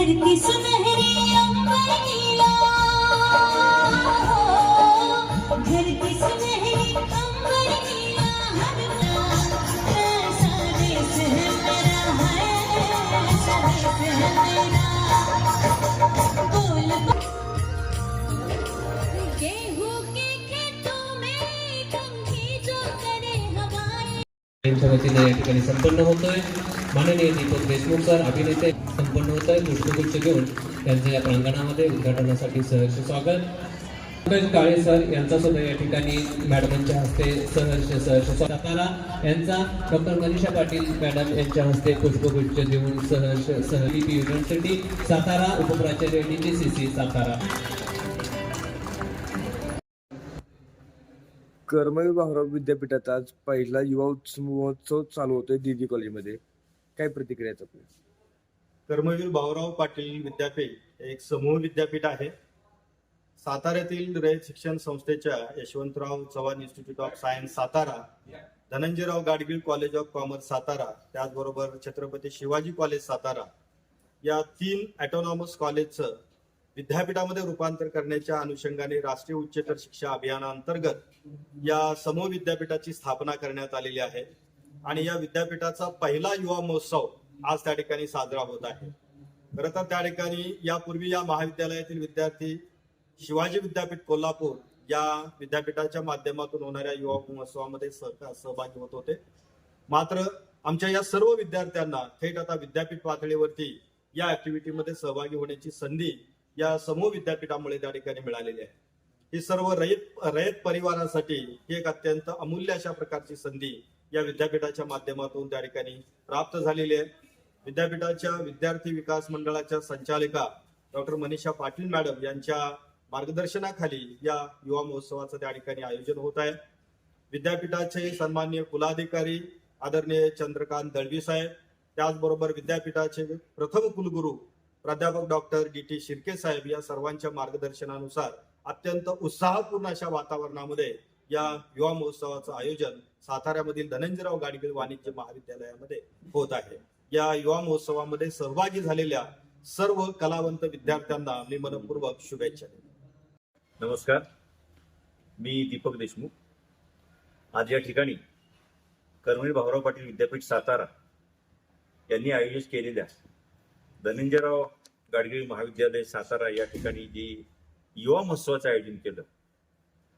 धरती सुनहरी अंबर नीला धरती सुनहरी अंबर है बोल वतीने या ठिकाणी संपन्न होतोय माननीय दीपक देशमुख सर अभिनेते संपन्न होत आहे पुष्पगुच्छ घेऊन त्यांचं या प्रांगणामध्ये उद्घाटनासाठी सहर्ष स्वागत. पंकज काळे सर यांचा सुद्धा या ठिकाणी मॅडमांच्या हस्ते सहर्ष सहर्ष स्वागत. यांचा डॉक्टर मनीषा पाटील मॅडम यांच्या हस्ते पुष्पगुच्छ देऊन सहर्ष सहली university Satara उपप्राचार्य D C C Satara. Karmaveer Bhaurao विद्यापीठात आज पहिला युवा उत्सव महोत्सव चालू होतोय डीडी कॉलेजमध्ये. काय प्रतिक्रिया आहेत कर्मवीर भाऊराव पाटील विद्यापीठ एक समूह विद्यापीठ आहे. साताऱ्यातील रयत शिक्षण संस्थेच्या Yashwantrao Chavan institute of science Satara Dhananjayrao Gadgil college of commerce Satara त्याचबरोबर छत्रपती शिवाजी कॉलेज सातारा या तीन ऑटोनॉमस कॉलेजचं विद्यापीठामध्ये रूपांतर करण्याच्या अनुषंगाने राष्ट्रीय उच्चतर शिक्षा अभियानाअंतर्गत या समूह विद्यापीठाची स्थापना करण्यात आलेली आहे. आणि या विद्यापीठाचा पहिला युवा महोत्सव आज त्या ठिकाणी साजरा होत आहे. खरं तर त्या ठिकाणी यापूर्वी या महाविद्यालयातील विद्यार्थी शिवाजी विद्यापीठ कोल्हापूर या विद्यापीठाच्या माध्यमातून होणाऱ्या युवा महोत्सवामध्ये सहभागी होत होते. मात्र आमच्या या सर्व विद्यार्थ्यांना थेट आता विद्यापीठ पातळीवरती या ऍक्टिव्हिटीमध्ये सहभागी होण्याची संधी या समूह विद्यापीठामुळे त्या ठिकाणी मिळालेली आहे. ही सर्व रयत रयत परिवारासाठी ही एक अत्यंत अमूल्य अशा प्रकारची संधी या विद्यापीठाच्या माध्यमातून त्या ठिकाणी प्राप्त झालेली आहे. विद्यापीठाच्या विद्यार्थी विकास मंडळाच्या संचालिका डॉक्टर मनीषा पाटील मॅडम यांच्या मार्गदर्शनाखाली या युवा महोत्सवाचं त्या ठिकाणी आयोजन होत आहे. विद्यापीठाचे सन्माननीय कुलाधिकारी आदरणीय चंद्रकांत दळवी साहेब त्याचबरोबर विद्यापीठाचे प्रथम कुलगुरू प्राध्यापक डॉक्टर डी टी शिर्के साहेब या सर्वांच्या मार्गदर्शनानुसार अत्यंत उत्साहपूर्ण अशा वातावरणामध्ये या युवा महोत्सवाचं आयोजन साताऱ्यामधील धनंजयराव गाडगीळ वाणिज्य महाविद्यालयामध्ये होत आहे. या युवा महोत्सवामध्ये सहभागी झालेल्या सर्व कलावंत विद्यार्थ्यांना मी मनपूर्वक शुभेच्छा देतो. नमस्कार. मी दीपक देशमुख. आज या ठिकाणी कर्मवीर भाऊराव पाटील विद्यापीठ सातारा यांनी आयोजित केलेल्या धनंजयराव गाडगीळ महाविद्यालय सातारा या ठिकाणी जी युवा महोत्सवाचं आयोजन केलं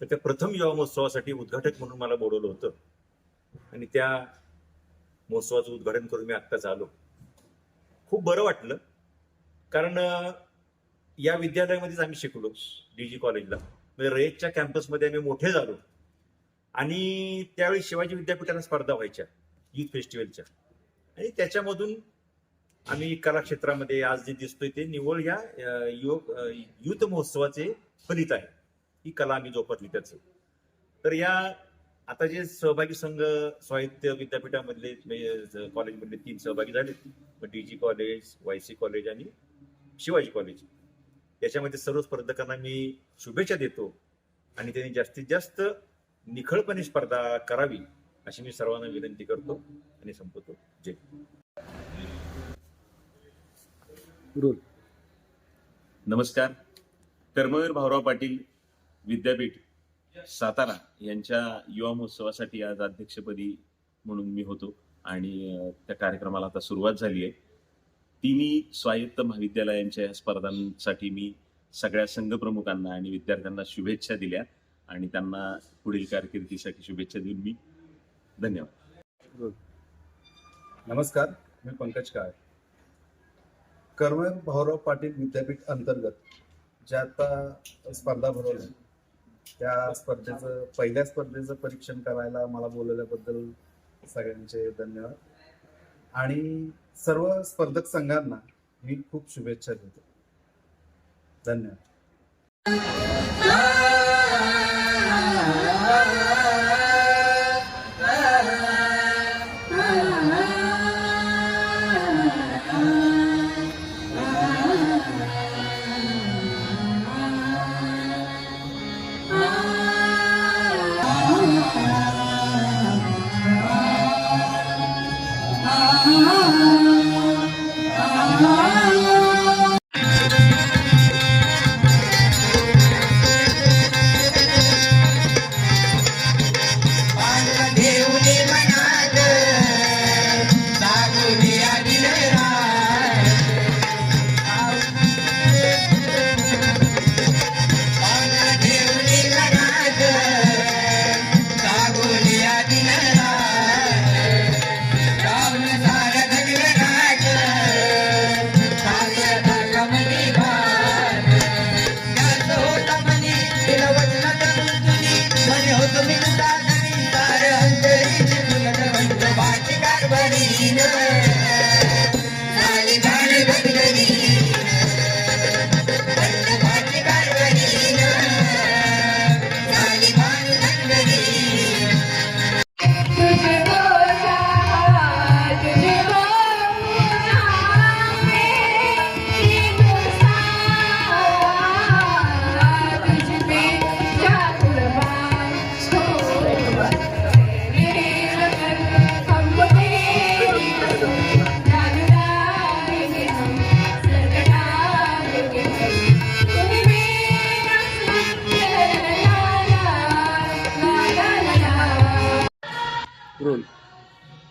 तर त्या प्रथम युवा महोत्सवासाठी उद्घाटक म्हणून मला बोलवलं होतं. आणि त्या महोत्सवाचं उद्घाटन करून मी आत्ताच आलो. खूप बरं वाटलं. कारण या विद्यालयामध्येच आम्ही शिकलो डी जी कॉलेजला म्हणजे रयतच्या कॅम्पसमध्ये आम्ही मोठे झालो. आणि त्यावेळी शिवाजी विद्यापीठाला स्पर्धा व्हायच्या युथ फेस्टिवलच्या आणि त्याच्यामधून आम्ही कलाक्षेत्रामध्ये आज जे दिसतोय ते निव्वळ या युवक युथ महोत्सवाचे फलित आहे. ही कला आम्ही जोपासली त्याचं. तर या आता जे सहभागी संघ साहित्य विद्यापीठामधले म्हणजे कॉलेजमधले तीन सहभागी झाले डीजी कॉलेज वायसी कॉलेज आणि शिवाजी कॉलेज. याच्यामध्ये सर्व स्पर्धकांना मी शुभेच्छा देतो आणि त्यांनी जास्तीत जास्त निखळपणे स्पर्धा करावी अशी मी सर्वांना विनंती करतो आणि संपवतो. जय रोल. नमस्कार. कर्मवीर भाऊराव पाटील विद्यापीठ सातारा यांच्या युवा महोत्सवासाठी आज अध्यक्षपदी म्हणून मी होतो आणि त्या कार्यक्रमाला आता सुरुवात झाली आहे. तिन्ही स्वायत्त महाविद्यालयांच्या या स्पर्धांसाठी मी सगळ्या संघप्रमुखांना आणि विद्यार्थ्यांना शुभेच्छा दिल्या आणि त्यांना पुढील कारकिर्दीसाठी शुभेच्छा देऊन मी धन्यवाद. नमस्कार मी पंकज काळे. कर्मवीर भाऊराव पाटील विद्यापीठ अंतर्गत ज्या आता स्पर्धा भरवल्या. त्या स्पर्धेचं पहिल्या स्पर्धेचं परीक्षण करायला मला बोलवल्याबद्दल सगळ्यांचे धन्यवाद. आणि सर्व स्पर्धक संघांना मी खूप शुभेच्छा देतो. धन्यवाद.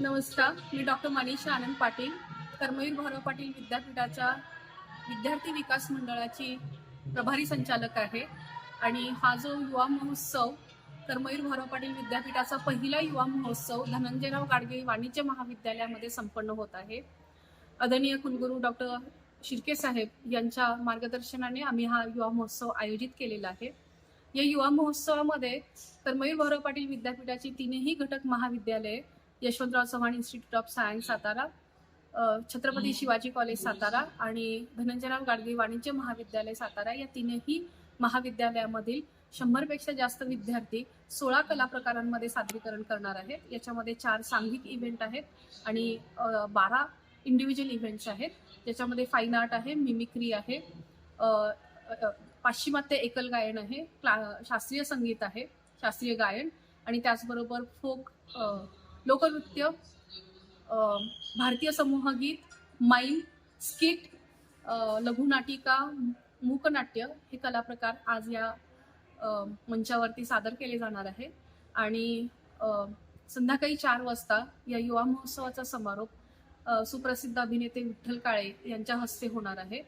नमस्कार मी डॉक्टर मनीषा आनंद पाटील कर्मवीर भाऊराव पाटील विद्यापीठाच्या विद्यार्थी विकास मंडळाची प्रभारी संचालक आहे. आणि हा जो युवा महोत्सव कर्मवीर भाऊराव पाटील विद्यापीठाचा पहिला युवा महोत्सव धनंजयराव गाडगे वाणिज्य महाविद्यालयामध्ये संपन्न होत आहे. आदरणीय कुलगुरू डॉक्टर शिर्के साहेब यांच्या मार्गदर्शनाने आम्ही हा युवा महोत्सव आयोजित केलेला आहे. या युवा महोत्सवामध्ये कर्मवीर भाऊराव पाटील विद्यापीठाची तीनही घटक महाविद्यालये Yashwantrao Chavan institute of science Satara. Chhatrapati Shivaji college Satara आणि धनंजयराव गाडगे वाणिज्य महाविद्यालय सातारा. या तीनही महाविद्यालयामधील शंभरपेक्षा जास्त विद्यार्थी सोळा कला प्रकारांमध्ये सादरीकरण करणार आहेत. याच्यामध्ये चार सांघिक इव्हेंट आहेत आणि बारा इंडिव्हिज्युअल इव्हेंट्स आहेत. ज्याच्यामध्ये फाईन आर्ट आहे मिमिक्री आहे पाश्चिमात्य एकल गायन आहे क्ला शास्त्रीय संगीत आहे शास्त्रीय गायन आणि त्याचबरोबर फोक लोकनृत्य भारतीय भारतीय समूहगीत माईल स्किट लघुनाटिका मूकनाट्य हे कलाप्रकार आज या मंचावरती सादर केले जाणार आहे. आणि संध्याकाळी चार वाजता या युवा महोत्सवाचा समारोप सुप्रसिद्ध अभिनेते विठ्ठल काळे यांच्या हस्ते होणार आहे.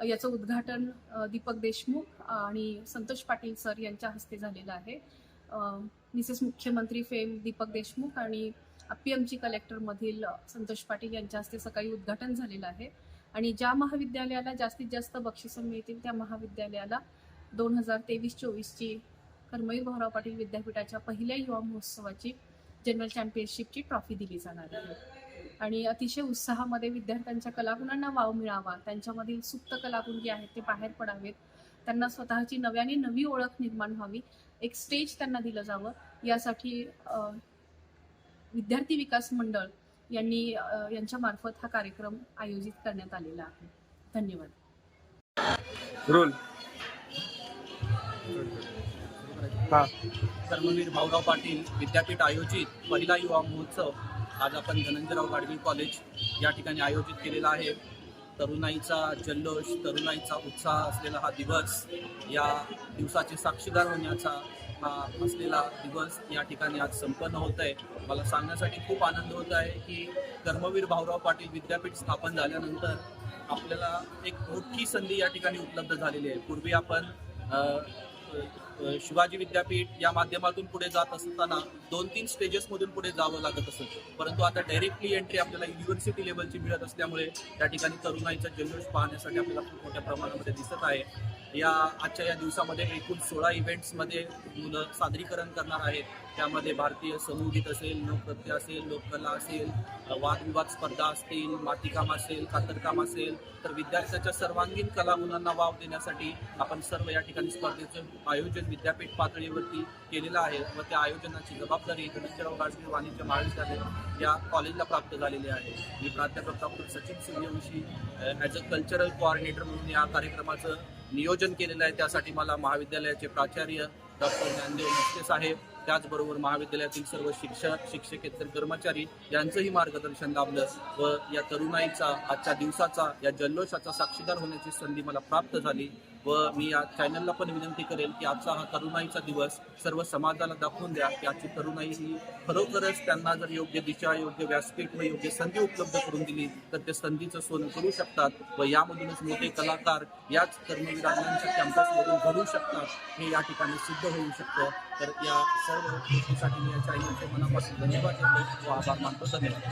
याचं उद्घाटन दीपक देशमुख आणि संतोष पाटील सर यांच्या हस्ते झालेलं आहे. मिसेस मुख्यमंत्री फेम दीपक देशमुख आणि पी कलेक्टरमधील संतोष पाटील यांच्या हस्ते सकाळी उद्घाटन झालेलं आहे. आणि ज्या महाविद्यालयाला जास्तीत जास्त बक्षिसं मिळतील त्या महाविद्यालयाला दोन हजार तेवीस चोवीसची कर्मवीर भाऊराव पाटील विद्यापीठाच्या पहिल्या युवा महोत्सवाची जनरल चॅम्पियनशिपची ट्रॉफी दिली जाणार आहे. आणि अतिशय उत्साहामध्ये विद्यार्थ्यांच्या कलागुणांना वाव मिळावा त्यांच्यामधील सुप्त कलागुण जे आहेत ते बाहेर पडावेत त्यांना स्वतःची नव्याने नवी ओळख निर्माण व्हावी एक स्टेज त्यांना दिलं जावं. यासाठी विद्यार्थी विकास मंडळ यांनी यांच्या मार्फत हा कार्यक्रम आयोजित करण्यात आलेला आहे. धन्यवाद. रोल. हा. कर्मवीर भाऊराव पाटील विद्यापीठ आयोजित पहिला युवा महोत्सव आज आपण धनंजयराव गाडगिल कॉलेज या ठिकाणी आयोजित केलेला आहे. तरुणाईचा जल्लोष तरुणाईचा उत्साह असलेला हा दिवस या दिवसाचे साक्षीदार होण्याचा हा असलेला दिवस या ठिकाणी आज संपन्न होत आहे मला सांगण्यासाठी खूप आनंद होत आहे की कर्मवीर भाऊराव पाटील विद्यापीठ स्थापन झाल्यानंतर आपल्याला एक मोठी संधी या ठिकाणी उपलब्ध झालेली आहे. पूर्वी आपण शिवाजी विद्यापीठ या माध्यमातून पुढे जात असताना दोन तीन स्टेजेसमधून पुढे जावं लागत असत परंतु आता डायरेक्टली एंट्री आपल्याला युनिव्हर्सिटी लेवलची मिळत असल्यामुळे त्या ठिकाणी तरुणाईचा जल्लोष पाहण्यासाठी आपल्याला खूप मोठ्या प्रमाणामध्ये दिसत आहे. या आजच्या या दिवसामध्ये एकूण सोळा इव्हेंट्समध्ये मुलं सादरीकरण करणार आहेत. त्यामध्ये भारतीय समूहगीत असेल लोकनृत्य असेल लोककला असेल वादविवाद स्पर्धा असतील मातीकाम असेल कातरकाम असेल तर विद्यार्थ्याच्या सर्वांगीण कला मुलांना वाव देण्यासाठी आपण सर्व या ठिकाणी स्पर्धेचं आयोजन विद्यापीठ पातळीवरती केलेलं आहे व त्या आयोजनाची जबाबदारी धनंजयराव गाडगे वाणिज्य महाविद्यालय या कॉलेजला प्राप्त झालेली आहे. मी प्राध्यापक doctor Sachin Suryavanshi as a cultural coordinator म्हणून या कार्यक्रमाचं नियोजन केलेलं आहे. त्यासाठी मला महाविद्यालयाचे प्राचार्य डॉक्टर ज्ञानदेव मुस्ते साहेब त्याचबरोबर महाविद्यालयातील सर्व शिक्षक शिक्षकेतर कर्मचारी यांचंही मार्गदर्शन लाभलं व या तरुणाईचा आजच्या दिवसाचा या जल्लोषाचा साक्षीदार होण्याची संधी मला प्राप्त झाली. व मी या चॅनलला पण विनंती करेल की आजचा हा तरुणाईचा दिवस सर्व समाजाला दाखवून द्या की आजची तरुणाई ही खरोखरच त्यांना जर योग्य दिशा योग्य व्यासपीठ व योग्य संधी उपलब्ध करून दिली तर ते संधीचं सोनं करू शकतात व यामधूनच मोठे कलाकार याच कर्मवीरांच्या कॅम्पसमधून घडू शकतात. हे या ठिकाणी सिद्ध होऊ शकतं. तर या सर्व गोष्टीसाठी मी या चॅनलचे मनापासून धन्यवाद व आभार मानतो. धन्यवाद.